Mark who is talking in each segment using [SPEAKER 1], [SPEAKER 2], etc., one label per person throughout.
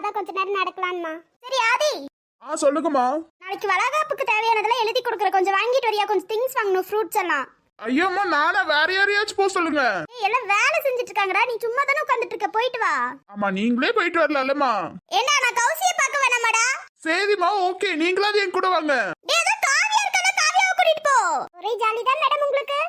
[SPEAKER 1] அதான் கொஞ்ச நேரம் நடக்கலாம்மா. சரி ஆதி.
[SPEAKER 2] ஆ சொல்லுங்கம்மா.
[SPEAKER 1] நாளைக்கு வளகாப்புக்கு தேவையானதெல்லாம் எழுதி கொடுக்குற. கொஞ்சம் வாங்கிட்டு வரியா? கொஞ்சம் திங்ஸ் வாங்கணும் ஃப்ரூட்ஸ் எல்லாம்.
[SPEAKER 2] ஐயோம்மா நானே வேற யாரையாச்சும் போக சொல்லுங்க.
[SPEAKER 1] ஏய், எல்லாம் வேலை செஞ்சுட்டு இருக்காங்கடா நீ சும்மா தானே உட்கார்ந்துட்டு இருக்க போயிட்டு வா.
[SPEAKER 2] ஆமா நீங்களே போயிட்டு வரலாம்மா
[SPEAKER 1] என்ன நான் கௌசியை பார்க்க வேணாமாடா?
[SPEAKER 2] சரிம்மா ஓகே. நீங்களாவது என் கூட வாங்க.
[SPEAKER 1] டேய் அதான் காவியா இருக்கல காவியாவை கூட்டிட்டு போ. ஒரே ஜாலி தான் மேடம் உங்களுக்கு.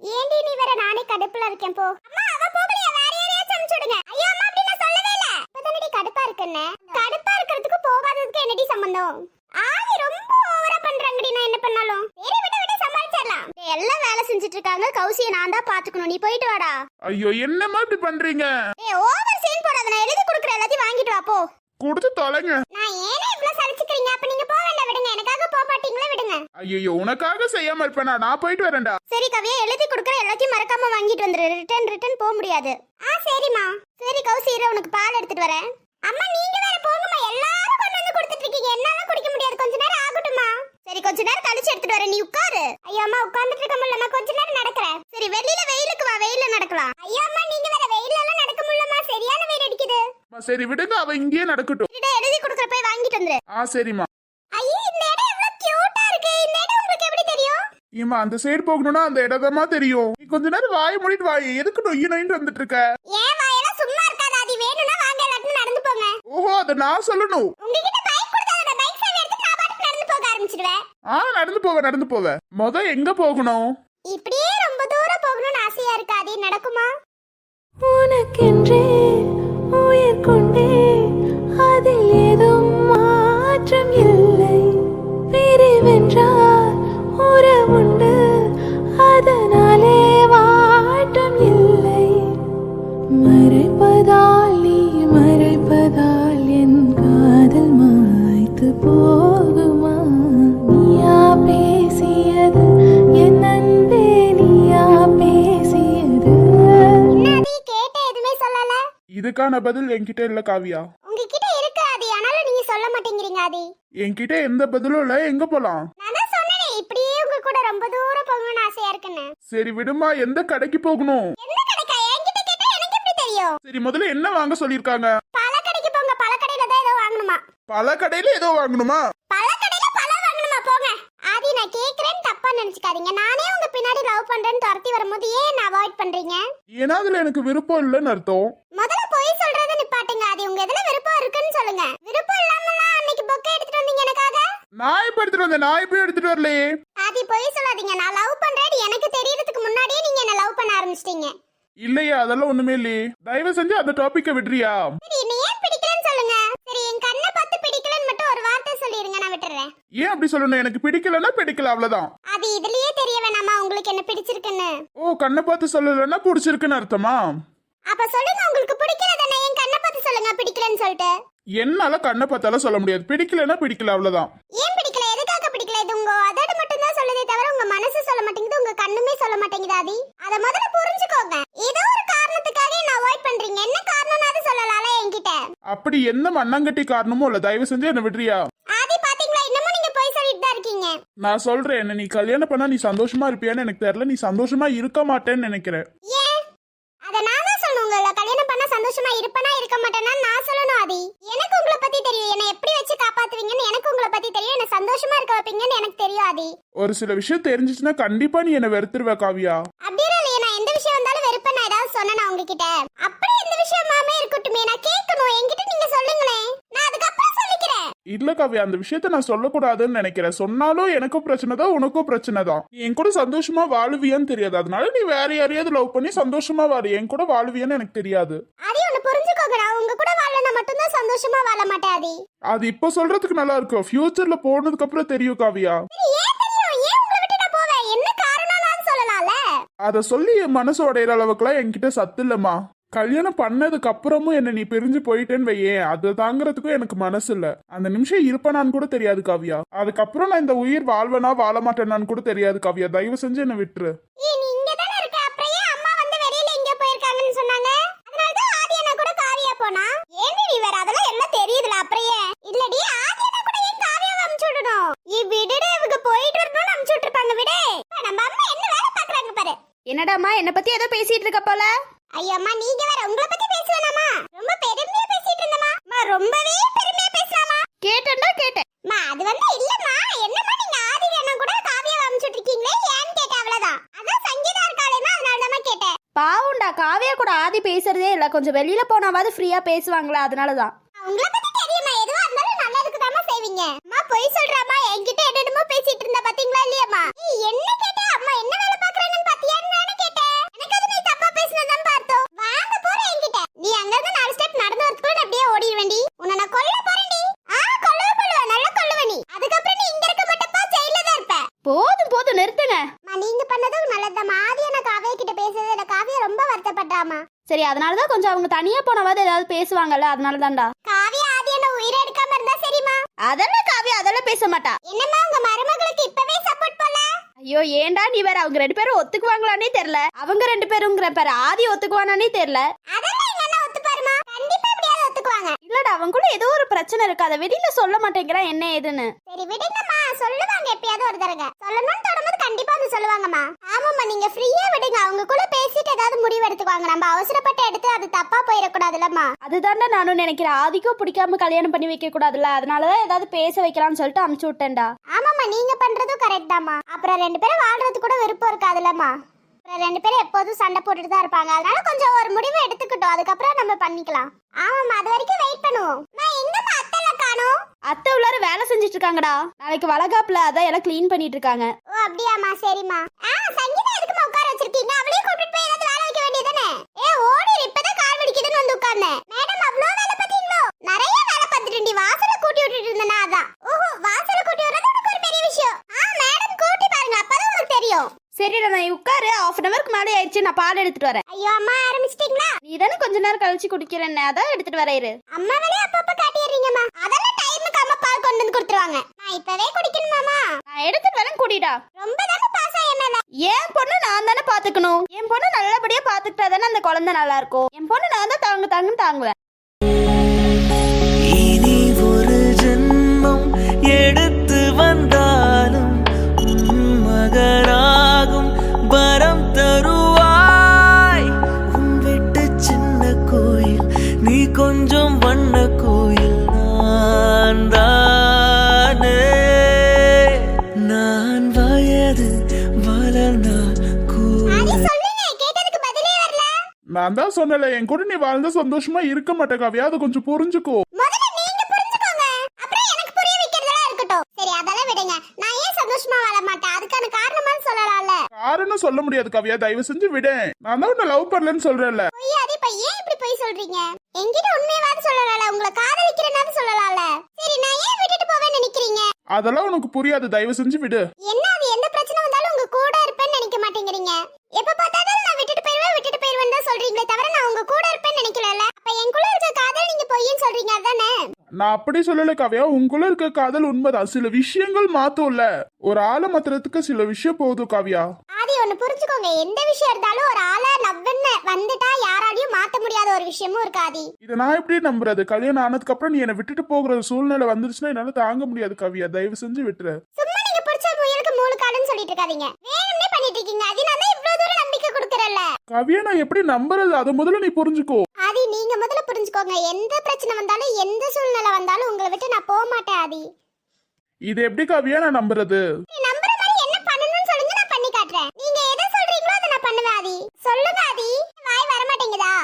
[SPEAKER 1] ஏண்டி நீ வேற நானே கடுப்புல இருக்கேன் போ அம்மா அவ போகலையா வேற யாரையாச்சும் அனுப்பிச்சு விடுங்க ஐயோ அம்மா அப்படி நான் சொல்லவே இல்ல இப்பதானடி கடுப்பா இருக்குன்னு கடுப்பா இருக்கிறதுக்கு போகாததுக்கு என்னடி சம்பந்தம் ஆவி ரொம்ப ஓவரா பண்றாங்கடி நான் என்ன பண்ணாலும் சரி விட விட சமாளிச்சிடலாம் டேய், எல்லாம் வேலை செஞ்சுட்டு இருக்காங்க கௌசியை நான் தான் பாத்துக்கணும் நீ போயிட்டு வாடா.
[SPEAKER 2] ஐயோ என்னம்மா இப்படி பண்றீங்க?
[SPEAKER 1] ஏய் ஓவர் சீன் போடாத. நான் எழுதி கொடுக்குற எல்லாத்தையும் வாங்கிட்டு வா போ.
[SPEAKER 2] கொடுத்து தொலைங்க.
[SPEAKER 1] நான் ஏனே இவ்ளோ சலிச்சுக்கிறீங்க? அப்ப நீங்க போக வேண்டாம். விடுங்க. எனக்காக போக மாட்டீங்களா விடுங்க.
[SPEAKER 2] ஐயோ உனக்காக செய்யாம இருப்பேனா? நான் போயிட்டு வரேன்டா.
[SPEAKER 1] சரி கவியா எழுதி கொடுக்குற எல்லாத்தையும் மறக்காம வாங்கிட்டு வந்துரு. ரிட்டர்ன் ரிட்டர்ன் போக முடியாது. ஆ சரிம்மா. சரி கௌசி இரு. உனக்கு பால் எடுத்துட்டு வரேன். அம்மா நீங்க வேற போங்கம்மா. எல்லாரும் கொண்டு வந்து கொடுத்துட்டு இருக்கீங்க என்னால குடிக்க முடியாது கொஞ்ச நேரம் ஆகட்டுமா சரி கொஞ்ச நேரம் கழிச்சு எடுத்துட்டு வரேன் நீ உட்காரு ஐயோ அம்மா உட்கார்ந்துட்டு இருக்க முடியலம்மா கொஞ்ச நேரம் நடக்கிறேன் சரி வெளியில வெயிலுக்கு வா வெயில நடக்கலாம் ஐயோ அம்மா நீங்க வேற வெயில எல்லாம் நடக்க முடியலம்மா சரியான வெயில் அடிக்குது
[SPEAKER 2] அம்மா, சரி விடுங்க. அவ இங்கேயே நடக்கட்டும்.
[SPEAKER 1] சரிடா எழுதி கொடுக்குற போய் வாங்கிட்டு வந்துரு.
[SPEAKER 2] ஆ சரிம்மா.
[SPEAKER 1] ஐயோ இந்த இடம் எவ்வளவு கியூட்டா இருக்கு. இந்த இடம் உங்களுக்கு எப்படி தெரியும்?
[SPEAKER 2] ஏம்மா அந்த சைடு போகணும்னா அந்த இடமா தெரியும். நீ கொஞ்ச நேரம் வாய மூடிட்டு வாய் எதுக்கு நொய்யு நொயின்னு வந்துட்டு இருக்க
[SPEAKER 1] ஏன் வாயெல்லாம் சும்மா இருக்காது? அது வேணும்னா வாங்க எல்லாத்தையும் நடந்து போங்க.
[SPEAKER 2] ஓஹோ அதை நான் சொல்லணும்.
[SPEAKER 1] உங்ககிட்ட பைக் கொடுத்தாத பைக் சாவி எடுத்து நான் பாட்டுக்கு நடந்து போக ஆரம்பிச்சிடுவேன்
[SPEAKER 2] ஆ நடந்து போவ நடந்து போவ. மொத எங்க போகணும்?
[SPEAKER 1] இப்படியே ரொம்ப தூரம் போகணும்னு ஆசையா இருக்கு. அது நடக்குமா?
[SPEAKER 3] உனக்கென்றே
[SPEAKER 2] இதுக்கான பதில் என்கிட்ட இல்ல காவியா.
[SPEAKER 1] உங்ககிட்ட இருக்கு அது ஆனாலும் நீங்க சொல்ல மாட்டேங்கிறீங்க ஆதி.
[SPEAKER 2] என்கிட்ட எந்த பதிலும் இல்ல. எங்க போலாம்?
[SPEAKER 1] நான் தான் சொன்னேனே இப்படியே உங்க கூட ரொம்ப தூரம் போகணும்னு ஆசையா இருக்குன்னு.
[SPEAKER 2] சரி விடுமா எந்த கடைக்கு போகணும்?
[SPEAKER 1] எந்த கடைக்கா? என்கிட்ட கேட்டா எனக்கு எப்படி தெரியும்?
[SPEAKER 2] சரி முதல்ல என்ன வாங்க சொல்லிருக்காங்க
[SPEAKER 1] பல கடைக்கு போங்க. பல கடையில தான் ஏதோ வாங்கணுமா?
[SPEAKER 2] பல கடையில ஏதோ வாங்கணுமா
[SPEAKER 1] பல கடையில பல வாங்கணுமா போங்க ஆதி நான் கேக்குறேன்னு தப்பா நினைச்சுக்காதீங்க. நானே உங்க பின்னாடி லவ் பண்றேன்னு துரத்தி வரும்போது ஏன் அவாய்ட் பண்றீங்க?
[SPEAKER 2] ஏன்னா அதுல எனக்கு விருப்பம் இல்லைன்னு அர்த்தம்.
[SPEAKER 1] முதல்ல போய் சொல்றதை நிப்பாட்டுங்க. ஆதி உங்க எதுல விருப்பம் இருக்குன்னு சொல்லுங்க. விருப்பம் இல்லாமலாம் அன்னைக்கு பொக்கை எடுத்துட்டு வந்தீங்க எனக்காக?
[SPEAKER 2] நான் எப்ப எடுத்துட்டு வந்தேன்? நான் எப்பயும் எடுத்துட்டு வரலையே.
[SPEAKER 1] ஆதி போய் சொல்லாதீங்க. நான் லவ் பண்றேன்னு எனக்கு தெரியறதுக்கு முன்னாடியே நீங்க என்ன லவ் பண்ண ஆரம்பிச்சிட்டீங்க.
[SPEAKER 2] இல்லையே அதெல்லாம் ஒண்ணுமே இல்லையே. தயவு செஞ்சு அந்த டாபிக்க விடுறியா?
[SPEAKER 1] சரி என்ன ஏன் பிடிக்கலன்னு சொல்லுங்க சரி என் கண்ணை பார்த்து பிடிக்கலன்னு மட்டும் ஒரு வார்த்தை சொல்லிருங்க நான் விட்டுறேன்
[SPEAKER 2] ஏன் அப்படி சொல்லணும் எனக்கு பிடிக்கலன்னா பிடிக்கல அவ்வளவுதான்.
[SPEAKER 1] அது இதுலயே தெரிய வேணாமா? உங்களுக்கு என்ன பிடிச்சிருக்குன்னு?
[SPEAKER 2] ஓ கண்ணை பார்த்து சொல்லலைன்னா பிடிச்சிருக்குன்னு அர்த்தமா?
[SPEAKER 1] அப்ப சொல்லுங்க உங்களுக்கு பிடிக்கலதானே என் கண்ணை பார்த்து சொல்லுங்க பிடிக்கலன்னு சொல்லிட்டு.
[SPEAKER 2] என்னால கண்ணை பார்த்தாலும் சொல்ல முடியாது. பிடிக்கலன்னா பிடிக்கல அவ்வளவுதான்.
[SPEAKER 1] ஏன் பிடிக்கல? எதுக்காக பிடிக்கல? இது உங்க அதோட மட்டும் தான் சொல்லுதே தவிர உங்க மனசு சொல்ல மாட்டேங்குது உங்க கண்ணுமே சொல்ல மாட்டேங்குது ஆதி. அத முதல்ல புரிஞ்சுக்கோங்க. ஏதோ ஒரு காரணத்துக்காக என்ன அவாய்ட் பண்றீங்க? என்ன காரணம்னாவது சொல்லலாம்ல என்கிட்ட.
[SPEAKER 2] அப்படி எந்த மண்ணாங்கட்டி காரணமும் இல்ல தயவு செஞ்சு என்ன விடுறியா
[SPEAKER 1] ஆதி பாத்தீங்களா இன்னமும் நீங்க போய் சொல்லிட்டு தான் இருக்கீங்க
[SPEAKER 2] நான் சொல்றேன் என்ன நீ கல்யாணம் பண்ணா நீ சந்தோஷமா இருப்பியான்னு எனக்கு தெரியல. நீ சந்தோஷமா இருக்க மாட்டேன்னு நினைக்கிறேன்.
[SPEAKER 1] ஏன்? அத நான் தான் சொல்லணும் உங்களை கல்யாணம் பண்ணா சந்தோஷமா இருப்பனா இருக்க மாட்டேன்னா நான் சொல்லணும் ஆதி. எனக்கு உங்களை பத்தி தெரியும் என்ன எப்படி வச்சு காப்பாத்துவீங்கன்னு எனக்கு உங்களை பத்தி தெரியும் என்ன சந்தோஷமா இருக்க வைப்பீங்கன்னு எனக்கு தெரியும் ஆதி.
[SPEAKER 2] ஒரு சில விஷயம் தெரிஞ்சிச்சுன்னா கண்டிப்பா நீ என்ன வெறுத்துருவ காவியா.
[SPEAKER 1] அப்படியே வெறுப்ப நான் ஏதாவது சொன்னேனா உங்ககிட்ட? அப்படி எந்த விஷயமாமே இருக்கட்டுமே. நான் கேட்கணும். என்கிட்ட நீங்க சொல்லுங்களேன் நான் அதுக்கப்புறம் சொல்லிக்கிறேன்.
[SPEAKER 2] இல்ல காவியா அந்த விஷயத்த நான் சொல்லக்கூடாதுன்னு நினைக்கிறேன். சொன்னாலும் எனக்கும் பிரச்சனை தான் உனக்கும் பிரச்சனை தான். நீ என் கூட சந்தோஷமா வாழுவியான்னு தெரியாது. அதனால நீ வேற யாரையாவது லவ் பண்ணி சந்தோஷமா வாழு. என் கூட வாழுவியான்னு எனக்கு தெரியாது.
[SPEAKER 1] அதே ஒண்ணு ஒண்ணு புரிஞ்சுக்கோங்க. நான் உங்க கூட வாழனா மட்டும்தான் சந்தோஷமா வாழ மாட்டேன்
[SPEAKER 2] அது இப்ப சொல்றதுக்கு நல்லா இருக்கும். ஃபியூச்சர்ல போனதுக்கு அப்புறம் தெரியும் காவியா.
[SPEAKER 1] சரி,
[SPEAKER 2] அதை சொல்லி என் மனசு உடையிற அளவுக்குலாம் என்கிட்ட சத்து இல்லம்மா. கல்யாணம் பண்ணதுக்கு அப்புறமும் என்ன நீ பிரிஞ்சு போயிட்டேன்னு வையேன் அது தாங்கறதுக்கும் எனக்கு மனசு இல்ல. அந்த நிமிஷம் இருப்பேனான்னு கூட தெரியாது காவியா. அதுக்கப்புறம் நான் இந்த உயிர் வாழ்வனா வாழ மாட்டேனான்னு கூட தெரியாது காவியா. தயவு செஞ்சு என்ன விட்டுரு
[SPEAKER 1] ஏய், நீ இங்க தானே இருக்க அப்புறம் ஏன் அம்மா வந்து வெளியில எங்க போயிருக்காங்கன்னு சொன்னாங்க அதனால தான் ஆதி அண்ணா கூட காவியா போனா ஏன் நீ வேற அதெல்லாம் எல்லாம் தெரியுதுல அப்புறம் ஏன் இல்லடி ஆதி அண்ணா கூட ஏன் காவியாவை அமுச்சு விடணும் இ விடுடு இவங்க போயிட்டு வரணும்னு அமுச்சு விட்டுருப்பாங்க விடு இப்ப நம்ம அம்மா என்ன வேலை பாக்குறாங்க பாரு
[SPEAKER 4] என்னடாம்மா என்ன பத்தி ஏதோ பேசிட்டு இருக்க போல?
[SPEAKER 1] ஐயோ அம்மா நீங்க வேற உங்களை பத்தி பேசுவேனாமா ரொம்ப பெருமையா பேசிட்டு இருந்தமா அம்மா ரொம்பவே பெருமையா பேசலாமா
[SPEAKER 4] கேட்டேன்டா கேட்டேன்.
[SPEAKER 1] அம்மா அது வந்து இல்லம்மா. என்னம்மா நீங்க ஆதி அண்ணா கூட காவியாவை அமுச்சு இருக்கீங்களே ஏன்னு கேட்டேன் அவ்வளவுதான். அதான் சங்கீதா இருக்காளேமா அதனால தான் கேட்டேன்.
[SPEAKER 4] பாவுண்டா காவியா கூட ஆதி பேசுறதே இல்ல. கொஞ்சம் வெளியில போனாவாது ஃப்ரீயா பேசுவாங்களா அதனாலதான்.
[SPEAKER 1] உங்களை பத்தி தெரியுமா? எதுவா இருந்தாலும் நல்லதுக்கு தாமா செய்வீங்க. அம்மா பொய் சொல்றாமா என்கிட்ட என்னென்னமோ பேசிட்டு இருந்தா பாத்தீங்களா இல்லையாம்மா? நீ என்ன கேட்ட அம்மா என்ன வேலை பாக்குறேன்னு பாத்தியான்னு நானே கேட்டேன் எனக்கு அது நீ தப்பா பேசினதான் பார்த்தோம் வாங்க போற என்கிட்ட நீ அங்க இருந்து நாலு ஸ்டெப் நடந்து வரதுக்குள்ள நான் அப்படியே ஓடிட வேண்டி உன்னை நான் கொல்ல போறேன்டி ஆ கொல்லவே கொல்லுவ நல்லா கொல்லுவ நீ அதுக்கப்புறம் நீ இங்க இருக்க மாட்டப்பா ஜெயில தான் இருப்ப
[SPEAKER 4] போதும் போதும் நிறுத்துங்க
[SPEAKER 1] அம்மா நீங்க பண்ணதும் நல்லதுதாம்மா ஆதி நான் காவியா கிட்ட பேசுறது எனக்கு காவியா ரொம்ப
[SPEAKER 4] சரி அதனாலதான் கொஞ்சம் அவங்க தனியா போனாவாது ஏதாவது பேசுவாங்கல்ல அதனாலதான்டா.
[SPEAKER 1] காவியா ஆதி என்ன உயிரை எடுக்காம இருந்தா சரிம்மா?
[SPEAKER 4] அதெல்லாம் காவியா அதெல்லாம் பேச மாட்டா.
[SPEAKER 1] என்னம்மா உங்க மருமகளுக்கு இப்பவே சப்போர்ட் போல?
[SPEAKER 4] ஐயோ ஏன்டா நீ வேற? அவங்க ரெண்டு பேரும் ஒத்துக்குவாங்களானே தெரியல. அவங்க ரெண்டு பேருங்கிற பேர் ஆதி ஒத்துக்குவானானே தெரியல.
[SPEAKER 1] ஒத்துக்குவாங்க
[SPEAKER 4] இல்லடா அவங்களுக்குள்ள ஏதோ ஒரு பிரச்சனை இருக்கு. அதை வெளியில சொல்ல மாட்டேங்கிறான் என்ன ஏதுன்னு.
[SPEAKER 1] சரி விடுங்கம்மா. சொல்லுவாங்க எப்பயாவது ஒரு தடவை. சொல்லணும்னு தொடரும்போது கண்டிப்பா வந்து சொல்லுவாங்கம்மா. ஆமாம்மா நீங்க ஃப்ரீயா விடுங்க. அவங்க கூட பேசிட்டு ஏதாவது முடிவு எடுத்துக்குவாங்க. நம்ம அவசரப்பட்டு எடுத்து அது தப்பா போயிடக்கூடாதுல்லம்மா.
[SPEAKER 4] அதுதான்டா நானும் நினைக்கிறேன். ஆதிக்கும் பிடிக்காம கல்யாணம் பண்ணி வைக்க கூடாதுல்ல அதனாலதான் ஏதாவது பேச வைக்கலாம்னு சொல்லிட்டு அமுச்சு விட்டேன்டா.
[SPEAKER 1] ஆமாம்மா நீங்க பண்றதும் கரெக்ட் தாம்மா. அப்புறம் ரெண்டு பேரும் வாழ்றது கூட விருப்பம் இருக்காதுல்லம்மா. ரெண்டு பேரும் எப்போதும் சண்டை போட்டுட்டு தான் இருப்பாங்க. அதனால கொஞ்சம் ஒரு முடிவு எடுத்துக்கிட்டோம். அதுக்கப்புறம் நம்ம பண்ணிக்கலாம். ஆமாம்மா அது வரைக்கும் வெயிட் பண்ணுவோம். நான் எங்கம்மா அத்தைல காணோம்?
[SPEAKER 4] அத்தை உள்ளார வேலை செஞ்சுட்டு இருக்காங்கடா நாளைக்கு வளகாப்புல அதான் எல்லாம் க்ளீன் பண்ணிட்டு இருக்காங்க
[SPEAKER 1] ஓ அப்படியாம்மா சரிம்மா. ஆ சங்கீதா எதுக்குமா உட்கார வச்சிருக்கீங்க? அவளையும் கூட்டிட்டு போய் ஏதாவது வேலை வைக்க வேண்டியதானே ஏ ஓடி இப்பதான் கால் வலிக்குதுன்னு வந்து உட்கார்ந்தேன். மேடம் அவ்வளோ வேலை பார்த்தீங்களோ? நிறைய வேலை பார்த்துட்டு வாசல கூட்டி விட்டுட்டு இருந்தேனா அதான். ஓஹோ வாசல கூட்டி வர்றது உனக்கு ஒரு பெரிய விஷயம். ஆ மேடம் கூட்டி பாருங்க அப்பதான் உங்களுக்கு தெரியும்.
[SPEAKER 4] சரிடா நான் உட்காரு. ஆஃப் அன் அவருக்கு மேலே ஆயிடுச்சு. நான் பால் எடுத்துட்டு வரேன்.
[SPEAKER 1] ஐயோ அம்மா ஆரம்பிச்சிட்டீங்களா?
[SPEAKER 4] நீ தானே கொஞ்ச நேரம் கழிச்சு குடிக்கிறேன்னு அதான் எடுத்துட்டு வரையிரு
[SPEAKER 1] அம்மா வேலையை அப்பப்ப காட்டிடுறீங்கம்மா. அதெல்லாம் டைமுக்கு அம்மா பால் கொண்டு வந்து கொடுத்துருவாங்க. நான் இப்பவே குடிக்கணுமாமா
[SPEAKER 4] நான் எடுத்துட்டு வரேன் கூட்டிடா
[SPEAKER 1] ரொம்ப தானே பாசம் என் மேல
[SPEAKER 4] என் பொண்ணு நான் தானே பாத்துக்கணும் என் பொண்ணு நல்லபடியா பாத்துக்கிட்டா தானே அந்த குழந்தை நல்லா இருக்கும். என் பொண்ணு நான் தான் தாங்க தாங்கன்னு தாங்குவேன்.
[SPEAKER 5] நான் தான்
[SPEAKER 2] சொன்னல என் கூட நீ வாழ்ந்த சந்தோஷமா இருக்க மாட்டே காவியா. அதை கொஞ்சம் புரிஞ்சுக்கோ.
[SPEAKER 1] முதல்ல நீங்க புரிஞ்சுக்கோங்க. அப்புறம் எனக்கு புரிய வைக்கிறதெல்லாம் இருக்கட்டும். சரி அதெல்லாம் விடுங்க. நான் ஏன் சந்தோஷமா வாழ மாட்டேன்? அதுக்கான காரணமா
[SPEAKER 2] சொல்ல முடியாது காவியா. தயவு செஞ்சு விடு. நான் தான் உன்னை லவ் பண்ணலன்னு சொல்றேன்ல.
[SPEAKER 1] ஏன் இப்படி போய் சொல்றீங்க? என்கிட்ட உண்மையாவது சொல்லலாம்ல. உங்களை காதலிக்கிறேன்னு சொல்லலாம்ல. சரி நான் ஏன் விட்டுட்டு போவேன்னு நினைக்கிறீங்க?
[SPEAKER 2] அதெல்லாம் உனக்கு புரியாது. தயவு செஞ்சு விடு.
[SPEAKER 1] என்ன அது எந்த பிரச்சனை கூட இருப்பேன்னு நினைக்க மாட்டேங்கிறீங்க. எப்ப பார்த்தாலும் நான் விட்டுட்டு போயிருவேன் விட்டுட்டு போயிருவேன் தான் சொல்றீங்களே தவிர நான் உங்க கூட இருப்பேன்னு நினைக்கல அப்ப என்குள்ள இருக்க காதல் நீங்க பொய்ன்னு சொல்றீங்க அதானே?
[SPEAKER 2] நான் அப்படி சொல்லல காவியா. உங்களுக்குள்ள இருக்க காதல் உண்மைதான். சில விஷயங்கள் மாத்தும்ல. ஒரு ஆளை மாத்துறதுக்கு சில விஷயம் போதும் காவியா.
[SPEAKER 1] ஆதி ஒண்ணு புரிஞ்சுக்கோங்க. எந்த விஷயம் இருந்தாலும் ஒரு ஆளை லவ்னு வந்துட்டா யாராலையும் மாத்த முடியாத ஒரு விஷயமும் இருக்கு ஆதி.
[SPEAKER 2] இதை நான் எப்படி நம்புறது? கல்யாணம் ஆனதுக்கு அப்புறம் நீ என்னை விட்டுட்டு போகிற சூழ்நிலை வந்துருச்சுன்னா என்னால தாங்க முடியாது காவியா. தயவு செஞ்சு விட்டுரு.
[SPEAKER 1] சும்மா சொல்லிட்டு இருக்காதீங்க. வேணும்னே பண்ணிட்டு இருக்கீங்க. அதனால தான் இவ்வளவு தூரம் நம்பிக்கை கொடுக்கறல்ல
[SPEAKER 2] காவியா நான் எப்படி நம்புறது? அதை முதல்ல நீ புரிஞ்சுக்கோ.
[SPEAKER 1] ஆதி நீங்க முதல்ல புரிஞ்சுக்கோங்க. எந்த பிரச்சனை வந்தாலும் எந்த சூழ்நிலை வந்தாலும் உங்களை விட்டு நான் போக மாட்டேன் ஆதி.
[SPEAKER 2] இது எப்படி காவியா நான் நம்புறது?
[SPEAKER 1] நீ நம்புற மாதிரி என்ன பண்ணணும்னு சொல்லுங்க நான் பண்ணி காட்டுறேன். நீங்க எதை சொல்றீங்களோ அதை நான் பண்ணுவேன் ஆதி. சொல்லுங்க ஆதி. வாய் வர மாட்டேங்குதா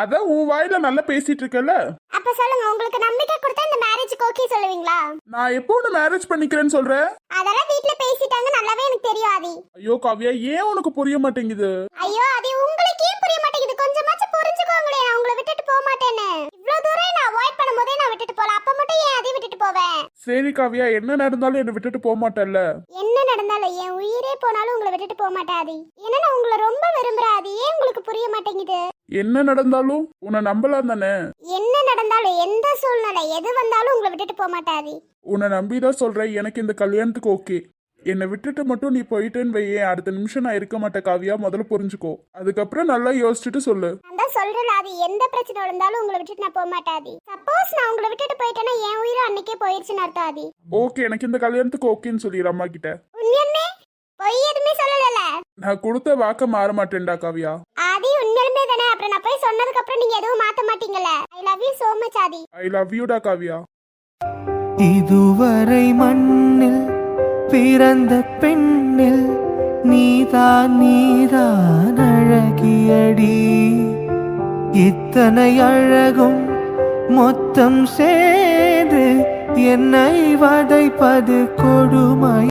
[SPEAKER 2] அதான் உன் வாயில நல்லா பேசிட்டு இருக்கல
[SPEAKER 1] அப்ப சொல்லுங்க உங்களுக்கு நம்பிக்கை கொடுத்தா இந்த மேரேஜுக்கு ஓகே சொல்லுவீங்களா?
[SPEAKER 2] நான் எப்போ உன்னை மேரேஜ் பண்ணிக்கிறேன்னு சொல்றேன்
[SPEAKER 1] அதெல்லாம் வீட்ல பேசிட்டாங்க நல்லாவே எனக்கு தெரியும் ஆதி.
[SPEAKER 2] ஐயோ காவியா ஏன் உனக்கு புரிய மாட்டேங்குது?
[SPEAKER 1] ஐயோ அது உங்களுக்கு ஏன் புரிய மாட்டேங்குது? கொஞ்சமாச்சும் புரிஞ்சுக்கோங்களேன் நான் உங்களை விட்டுட்டு போக மாட்டேன்னு. இவ்வளவு தூரம் நான் அவாய்ட் பண்ணும்போதே நான் விட்டுட்டு போல அப்ப மட்டும் ஏன் அதை விட்டுட்டு போவேன்?
[SPEAKER 2] சரி காவியா என்ன நடந்தாலும் என்னை விட்டுட்டு போக மாட்டேல்ல.
[SPEAKER 1] என்ன நடந்தாலும் என் உயிரே போனாலும் உங்களை விட்டுட்டு போக மாட்டாதி ஏன்னா நான் உங்களை ரொம்ப விரும்புறேன் அது ஏன் உங்களுக்கு புரிய மாட்டேங்குது?
[SPEAKER 2] என்ன நடந்தாலும் உன்னை நம்பலாம் தானே?
[SPEAKER 1] என்ன நடந்தாலும் எந்த சூழ்நிலை எது வந்தாலும் உங்களை விட்டுட்டு போக மாட்டாதி.
[SPEAKER 2] உன்னை நம்பிதான் சொல்றேன் எனக்கு இந்த கல்யாணத்துக்கு ஓகே. என்னை விட்டுட்டு மட்டும் நீ போயிட்டேன்னு வையேன் அடுத்த நிமிஷம் நான் இருக்க மாட்டேன் காவியா முதல்ல புரிஞ்சுக்கோ. அதுக்கப்புறம் நல்லா யோசிச்சுட்டு சொல்லு.
[SPEAKER 1] நான் சொல்றேன் அது எந்த பிரச்சனை இருந்தாலும் உங்களை விட்டுட்டு நான் போக மாட்டாதி. சப்போஸ் நான் உங்களை விட்டுட்டு போயிட்டேன்னா என் உயிரும் அன்னைக்கே போயிடுச்சுன்னு அர்த்தம் ஆதி.
[SPEAKER 2] ஓகே எனக்கு இந்த கல்யாணத்துக்கு ஓகேன்னு சொல்லிடு அம்மா கிட்ட.
[SPEAKER 1] உண்மையுமே பொய் எதுவுமே சொல்லல
[SPEAKER 2] நான் கொடுத்த வாக்க மாற மாட்டேன்டா காவியா.
[SPEAKER 1] தானே? அப்புறம் நான் போய் சொன்னதுக்கு அப்புறம் நீங்க எதுவும் மாத்த மாட்டீங்கல்ல? I love you so much Aadhi.
[SPEAKER 2] I love யூடா Kavya.
[SPEAKER 6] இதுவரை மண்ணில் பிறந்த பெண்ணில் நீதான் நீதான் அழகியடி. இத்தனை அழகும் மொத்தம் சேர்ந்து என்னை வதைப்பது கொடுமை.